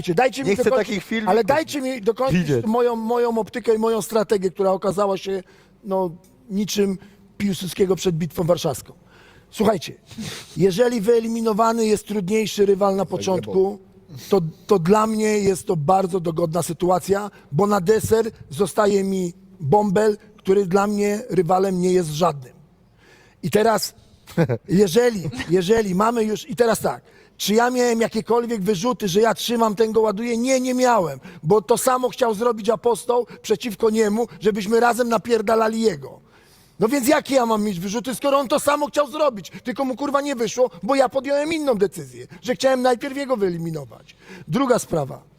Słuchajcie, Dajcie mi Nie chcę dokończyć, takich filmików ale dajcie mi dokończyć widzieć. moją, moją optykę i moją strategię, która okazała się no, niczym Piłsudskiego przed Bitwą Warszawską. Słuchajcie, jeżeli wyeliminowany jest trudniejszy rywal na początku, to, to dla mnie jest to bardzo dogodna sytuacja, bo na deser zostaje mi bąbel, który dla mnie rywalem nie jest żadnym. I teraz, jeżeli, jeżeli mamy już, i teraz tak, czy ja miałem jakiekolwiek wyrzuty, że ja trzymam ten go ładuję? Nie, nie miałem, bo to samo chciał zrobić apostoł przeciwko niemu, żebyśmy razem napierdalali jego. No więc jakie ja mam mieć wyrzuty, skoro on to samo chciał zrobić, tylko mu kurwa nie wyszło, bo ja podjąłem inną decyzję, że chciałem najpierw jego wyeliminować. Druga sprawa.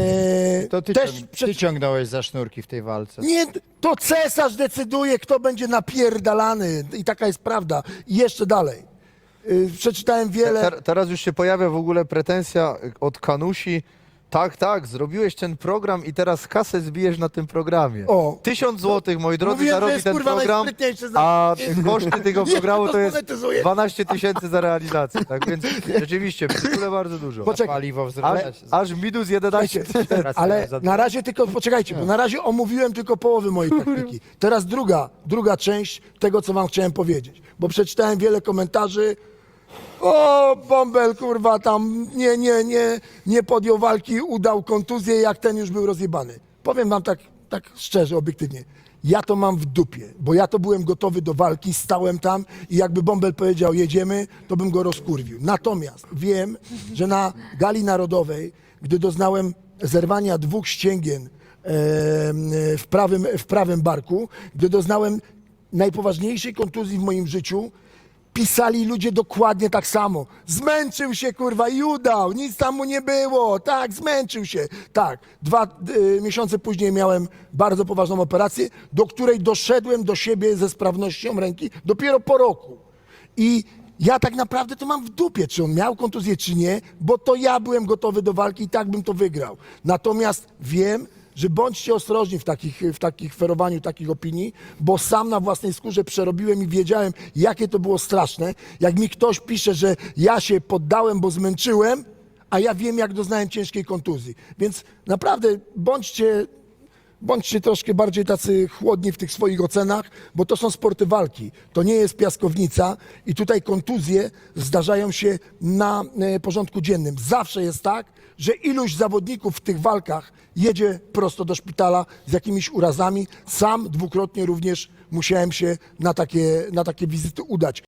Eee, To ty, też ciąg, przed- ty ciągnąłeś za sznurki w tej walce. nie, to cesarz decyduje, kto będzie napierdalany. I taka jest prawda. I jeszcze dalej. Yy, przeczytałem wiele. Ter, teraz już się pojawia w ogóle pretensja od Kanusi. Tak, tak, zrobiłeś ten program i teraz kasę zbijesz na tym programie. O. Tysiąc złotych, moi drodzy, Mówiłem, że zarobi jest, ten kurwa, program, najsprytniejszy za- a koszty tego programu to to jest zmonetyzuję. 12 tysięcy za realizację. Tak więc rzeczywiście, w ogóle bardzo dużo. Poczekaj. Paliwo Ale wzrostać. aż minus 11 tysięcy. Ale na razie tylko, poczekajcie, bo na razie omówiłem tylko połowę mojej taktyki. Teraz druga, druga część tego, co wam chciałem powiedzieć. Bo przeczytałem wiele komentarzy. O, Bąbel, kurwa, tam nie, nie, nie, nie podjął walki, udał kontuzję, jak ten już był rozjebany. Powiem wam tak, tak szczerze, obiektywnie. Ja to mam w dupie, bo ja to byłem gotowy do walki, stałem tam i jakby Bąbel powiedział jedziemy, to bym go rozkurwił. Natomiast wiem, że na gali narodowej, gdy doznałem zerwania dwóch ścięgien w prawym, w prawym barku, gdy doznałem najpoważniejszej kontuzji w moim życiu, pisali ludzie dokładnie tak samo. Zmęczył się, kurwa, i udał, nic tam mu nie było. Tak, zmęczył się. Tak, dwa y, miesiące później miałem bardzo poważną operację, do której doszedłem do siebie ze sprawnością ręki dopiero po roku. I ja tak naprawdę to mam w dupie, czy on miał kontuzję, czy nie, bo to ja byłem gotowy do walki i tak bym to wygrał. Natomiast wiem, że bądźcie ostrożni w takich, w takich ferowaniu takich opinii, bo sam na własnej skórze przerobiłem i wiedziałem, jakie to było straszne. Jak mi ktoś pisze, że ja się poddałem, bo zmęczyłem, a ja wiem, jak doznałem ciężkiej kontuzji. Więc naprawdę bądźcie bądźcie troszkę bardziej tacy chłodni w tych swoich ocenach, bo to są sporty walki. To nie jest piaskownica i tutaj kontuzje zdarzają się na e, porządku dziennym. Zawsze jest tak, że iluś zawodników w tych walkach jedzie prosto do szpitala z jakimiś urazami. Sam dwukrotnie również musiałem się na takie, na takie wizyty udać.